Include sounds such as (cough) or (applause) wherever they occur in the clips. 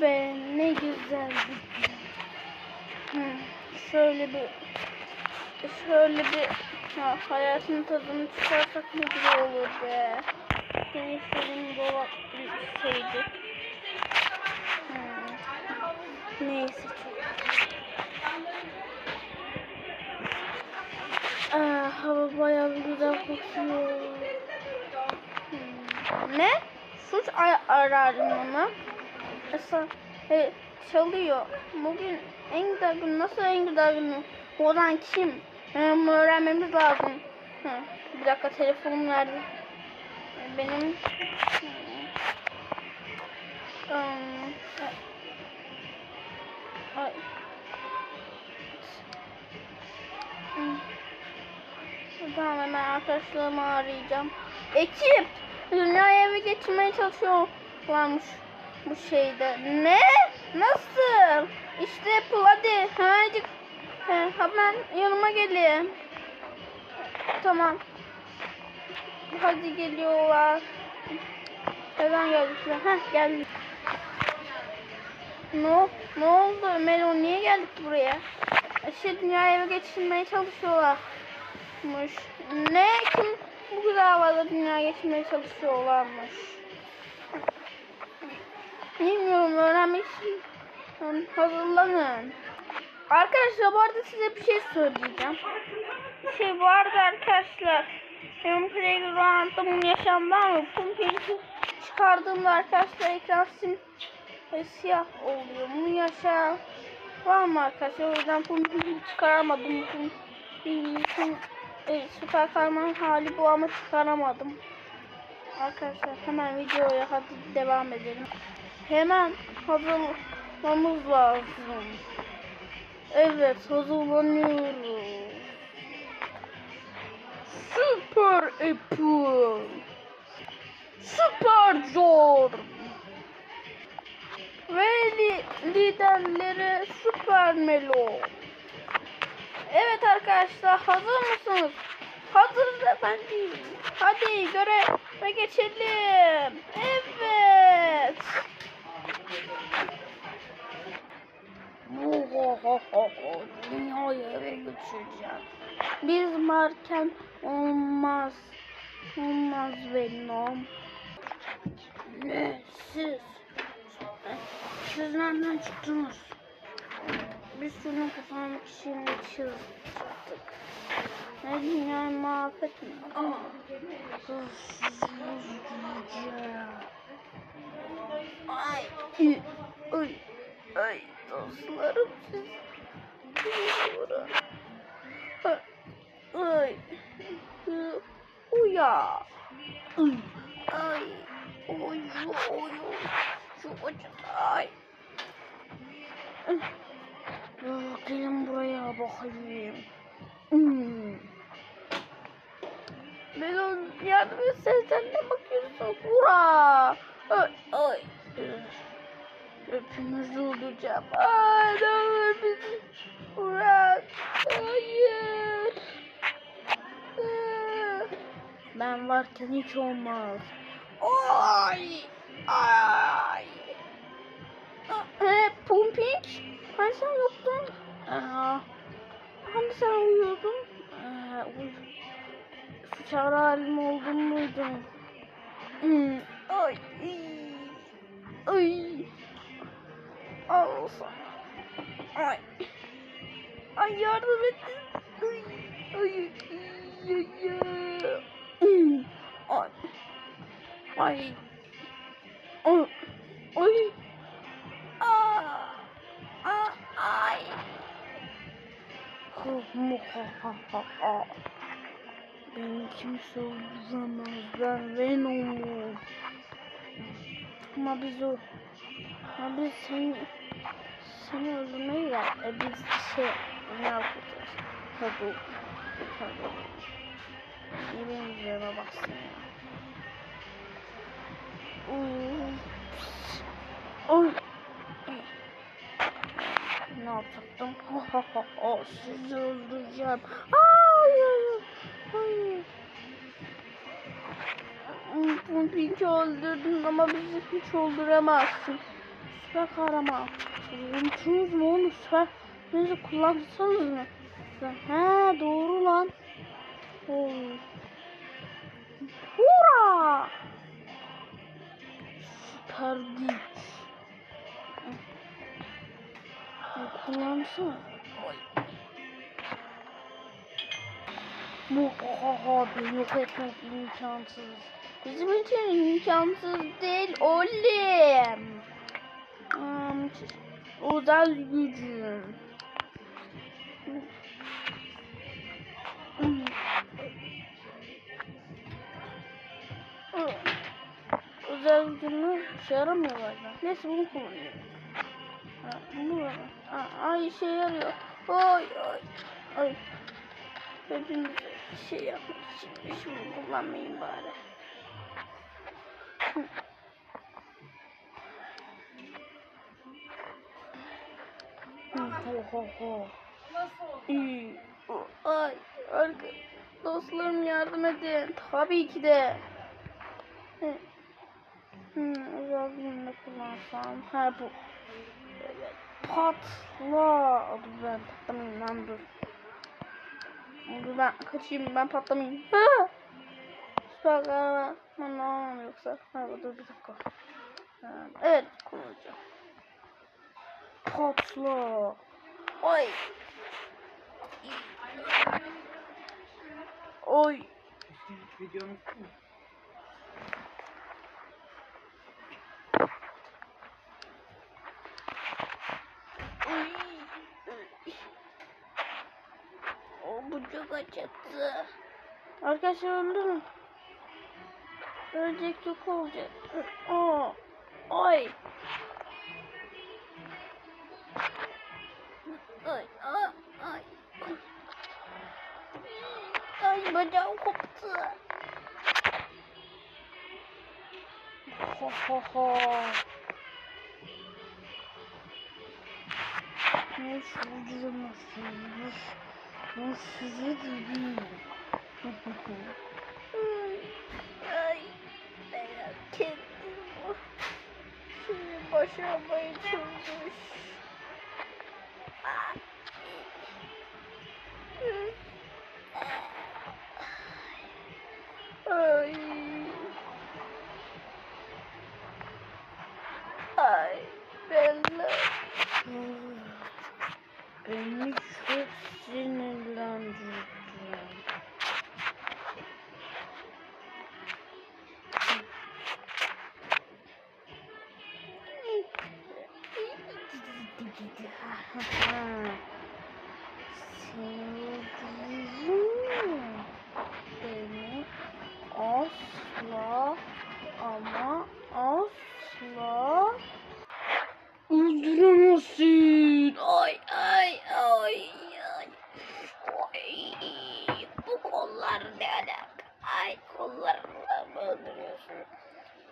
be ne güzel. Hı, şöyle bir şöyle bir ha, hayatın tadını çıkarsak ne güzel olur be. Ben istediğim dolap bir şeydi. Hı, Neyse çok. Aa, hava bayağı bir güzel kokuyor. Hmm. Ne? Suç ararım ona. Mesela e, çalıyor. Bugün en güzel nasıl en güzel olan kim? E, bunu öğrenmemiz lazım. Hı. Bir dakika telefonum nerede? Benim e, Ay. Tamam hemen arkadaşlarımı arayacağım. Ekip! Dünyaya eve geçirmeye çalışıyorlarmış bu şeyde. Ne? Nasıl? İşte Apple hadi hemencik he, hemen yanıma gelin. Tamam. Hadi geliyorlar. Neden geldiler? Heh geldik. Ne, ne oldu Melo? Niye geldik buraya? İşte dünyaya eve geçirmeye çalışıyorlar yapmış. Ne? Kim bu kadar havada dünya geçmeye çalışıyorlarmış? Bilmiyorum öğrenmek için Hmm, hazırlanın. Arkadaşlar bu arada size bir şey söyleyeceğim. Şey vardı arkadaşlar. Benim playground'da bunu yaşamdı ama Pumping'i çıkardığımda arkadaşlar ekran sim e, siyah oluyor. Bunu yaşa var mı arkadaşlar? O yüzden Pumping'i çıkaramadım. Pumping'in e, süper kahraman hali bu ama çıkaramadım. Arkadaşlar hemen videoya hadi devam edelim. Hemen hazırlamamız lazım. Evet hazırlanıyoruz. Süper Apple. Süper Zor. Ve li liderleri Süper Melo. Evet arkadaşlar hazır mısınız? Hazırız efendim. Hadi göreve geçelim. Evet. Dünyayı eve götüreceğim. Biz varken olmaz. Olmaz Venom. Ne? Siz? Siz nereden çıktınız? Biz şunun kafamı şimdi çizdik. Ne dünyayı mahvetme. Ama Ay, ay, ay dostlarım siz. Bura. Ay, uya. Ay, oy, oy, şu acıdı, ay. Gelin buraya bakayım. Hmm. Melon yardım etsen sen ne bakıyorsun? Ura! Ay, ay. Hepimizi öldüreceğim. Ay ne olur bizi bırak. Hayır. Ben varken hiç olmaz. Ay! Ay! He, Pumping? Sen yoktun? Aa, hani sen uyuyordun? Aa, uy Suç halim oldun Al sana. Ay! Ay yardım et. Ay! Ay! Ay! Ay! Ay! Ay! Ay! Ay! Ay! Beni kimse öldüremez. Ben Venom'um. Ama biz o... Ama biz seni... Seni öldürmeyi ya. E biz şey... Ne yapacağız? Tabii. Tabii. İyi benziyor baksana. Oy. Ne yapacaktım? Ha ha ha ha. Sizi öldüreceğim. Hayır. Hayır. Bu Pink'i öldürdün ama bizi hiç öldüremezsin. Süper kahraman. Unuttunuz mu oğlum? Neyse kullansanız mı? He doğru lan. Oy. Hurra! Süper güç. Kullansana. Muhaha beni yok etmek imkansız. Bizim için imkansız değil oğlum. Um, özel gücüm. Özel gücümü işe yaramıyor galiba. Neyse bunu kullanıyorum. Ha, bunu. Ha, ay işe yarıyor. Oy oy. Ay. Hepinize şey yapmak için şunu kullanmayayım bari. Hı. Ho ho ho. İyi. O- Ay, arka, dostlarım yardım edin. Tabii ki de. Hmm, özel gününde kullansam. Ha bu. Patla. Dur ben patlamayayım lan dur. Dur ben kaçayım ben patlamayayım. Ha! Süper kahraman. Yapmam yoksa? Ha dur bir dakika. Evet kullanacağım. Patla. Oy. Oy. Videonun çok acıttı. Arkadaşlar öldü mü? Ölecek yok olacak. Aa. Ay. Ay. Ay. Ay. Ay bacağım koptu. Ho ho ho. Ne çocuğumuzsunuz? Ben size dedim. Ay, ay, kendim bu. Şimdi başarmaya çalışmış.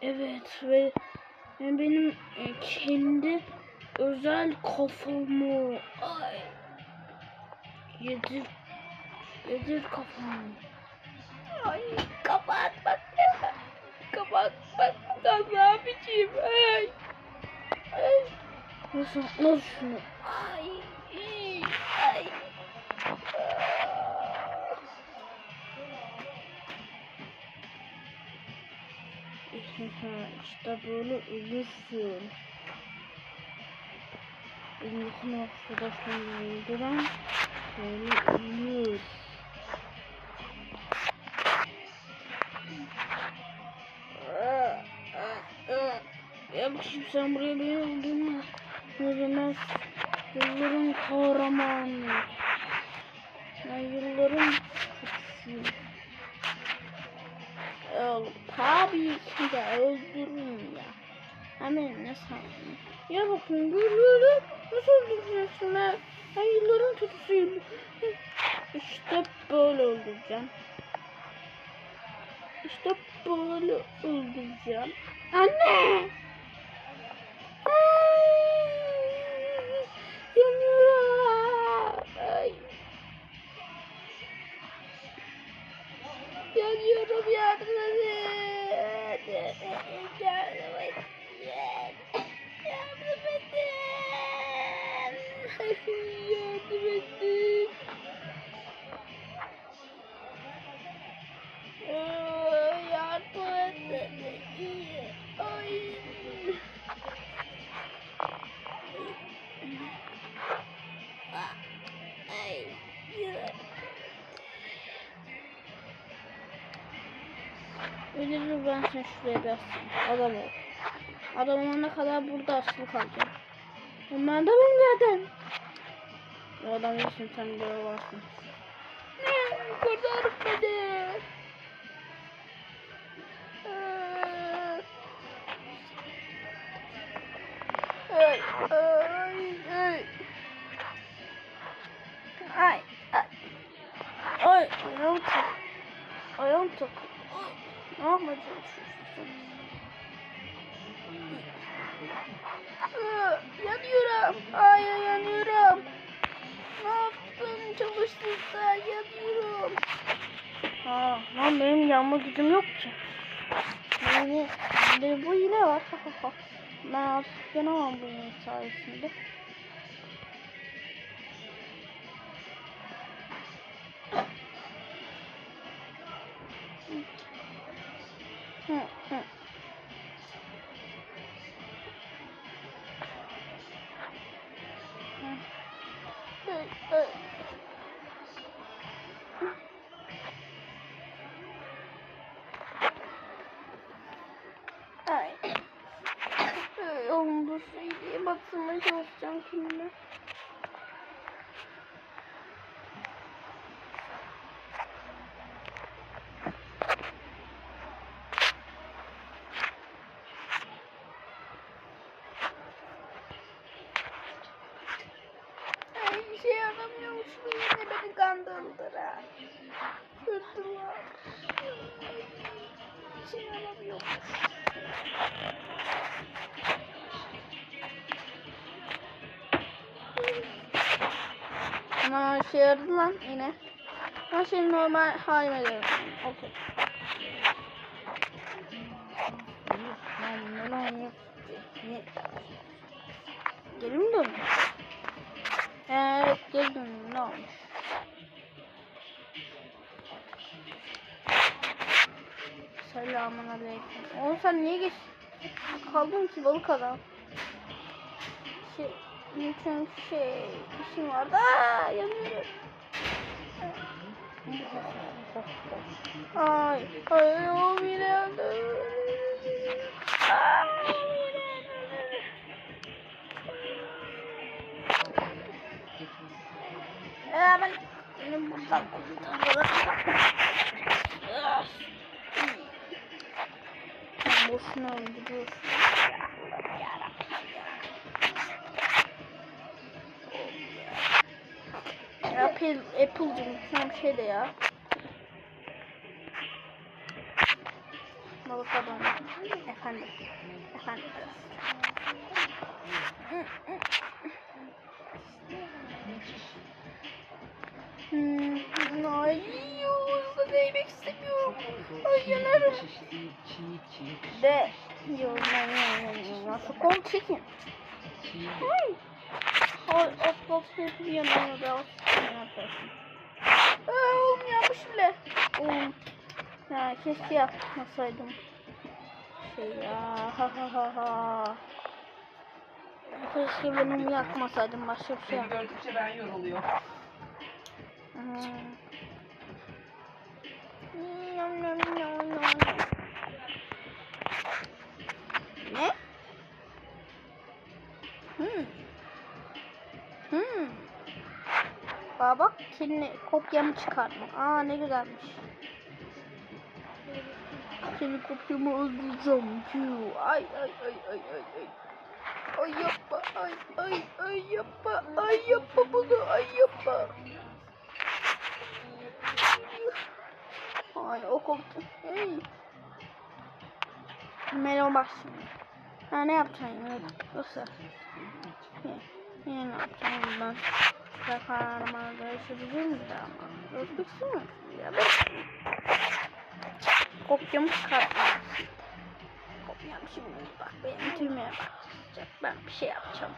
Evet ve benim e, kendi özel kafamı ay yedir yedir kafamı. Ay kapat bak kapat bak kaza biçim ay. Ay. Nasıl al şunu. Ay. İşte böyle ölürsün. Yakın arkadaşlarını öldüren böyle ölür. Ya bakayım sen buraya beni öldürme. Ne demez. Yılların kahramanı. Ben yılların kötüsüyüm. Oğlum tabii öldürürüm ya. Hemen ne sandın? Ya bakın böyle nasıl öldüreceksin ben? Ben yılların kötüsüyüm. İşte böyle öldüreceğim. İşte böyle öldüreceğim. Anne! Yanıyorum yardım edin. Sen şuraya asayım. Adam ol. Adam olana kadar burada asılı kalacağım. Ben adamım zaten. O adam değilsin sen böyle varsın. Ne? Kurtar beni. Ay, ay, Yanıyorum. Ay yanıyorum. Ne yaptın? Çalıştın sen yanıyorum. Aa, lan benim yanma gücüm yok ki. Yani, bu hile var. (laughs) ben artık yanamam bu hile sayesinde. Kandırdılar. Kırdılar. Şey yaramıyormuş. Ama şey yaradı lan yine. Her şey normal halime geldi. Okey. Geri mi döndü? Evet geri döndü. Ne olmuş? Selamun aleyküm. Oğlum sen niye geç kaldın ki balık adam? Şey, lütfen şey, işim vardı. Aa, yanıyorum. Ay, ay, o bile yandı. Ay, Ee, ben benim buradan kurtarırım. Ben boşuna öldürüyorum. Apple, Apple'cım bir şey de ya. Balık adam. Efendim. Efendim. Değmek istemiyorum. Ay yanarım. De. Nasıl kol çekin. Ay. Ay, Apple hep yanıyor biraz. Ne yapıyorsun? Aa, oğlum yanmış bile. Oğlum. Ya keşke yapmasaydım. Şey ya. Ha ha ha ha. Keşke benim yakmasaydım başka bir şey yap. gördükçe ben yoruluyorum. Hmm. Ne? Hmm. Hmm. Aa bak kendi kopyamı çıkardım. Aa ne güzelmiş. Kendi kopyamı öldüreceğim. Ay ay ay ay ay ay. Ay yapma ay ay ay yapma ay yapma bunu ay yapma. Ay o koptu. Hey. Melon bak şimdi. Ha ne yapacaksın ya? Yoksa. Ne? Ne, yapacağım ben? Ben kararıma görüşebilir miyiz ama? Görüşmek mi? Ya ben... Kopyamı çıkartma. Kopyam şimdi bak benim tümeye bakacak. Ben bir şey yapacağım.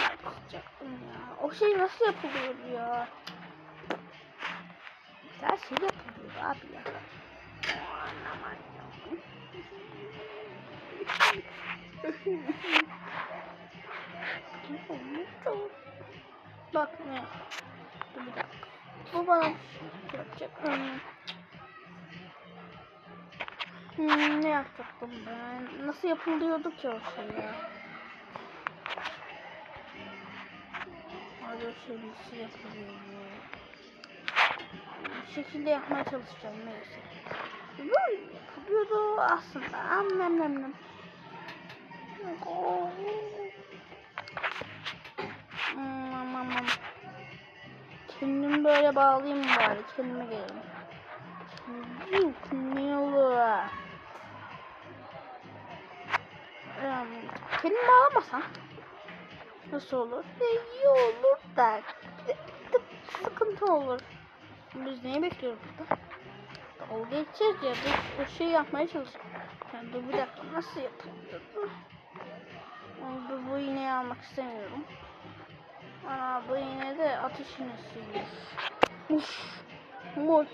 Ne yapacaktım ya? O şey nasıl yapılıyor ya? Her şey yapılıyor abi ya. Bak ne? Dur bir dakika. Bu bana yapacak. Hmm. Ne yapacaktım ben? Nasıl yapılıyordu ki o şey ya? Hadi o şey nasıl yapılıyor bu? Bir şekilde yapmaya çalışacağım neyse. Bu yapıyordu aslında. Annem annem. Aman Kendimi böyle bağlayayım bari. Kendime gelin. Yok ne olur. Kendimi bağlamasam nasıl olur? İyi olur da sıkıntı olur. Biz neyi bekliyoruz burada? Dalga geçeceğiz ya. Biz o şeyi yapmaya çalışıyoruz. Yani dur bir dakika nasıl yapılıyor? bu? Dur bu iğneyi almak istemiyorum. Ana bu iğne de ateş iğnesiymiş. Uf. Mor.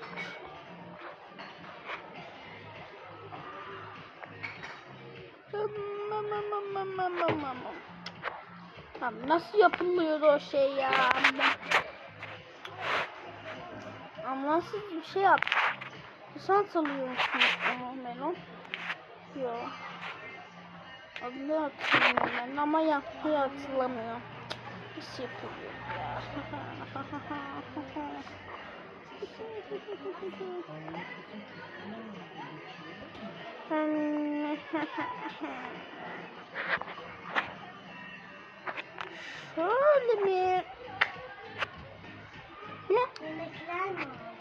Abi nasıl yapılıyordu o şey ya? Amlansız bir şey yap. Nasıl hatırlıyormuşsunuz onu Melon? Yok. Adını hatırlamıyorum ben ama yaptığı hatırlamıyorum. Nasıl yapılıyor ya? (laughs) Şöyle mi? Ne? Yemekler mi?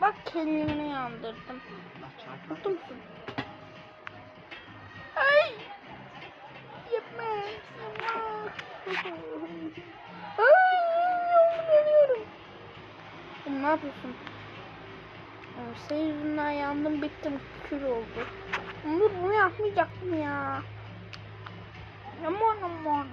Bak kendimi yandırdım. Mutlu musun? Ay! Yapma. Yapma. Ay! Yanıyorum. Ne yapıyorsun? Senin yüzünden yandım bittim kül oldu. Dur bunu yapmayacaktım ya. Aman aman.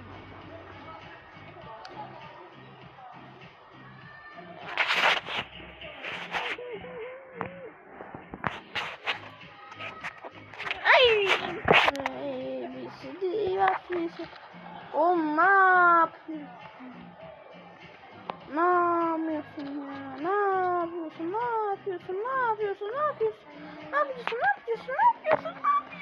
De yapıyorsun. Oğlum ne yapıyorsun? Ne yapıyorsun ya? Ne yapıyorsun? Ne yapıyorsun? Ne yapıyorsun? Ne yapıyorsun? Ne yapıyorsun? Ne yapıyorsun? Ne yapıyorsun? Ne yapıyorsun?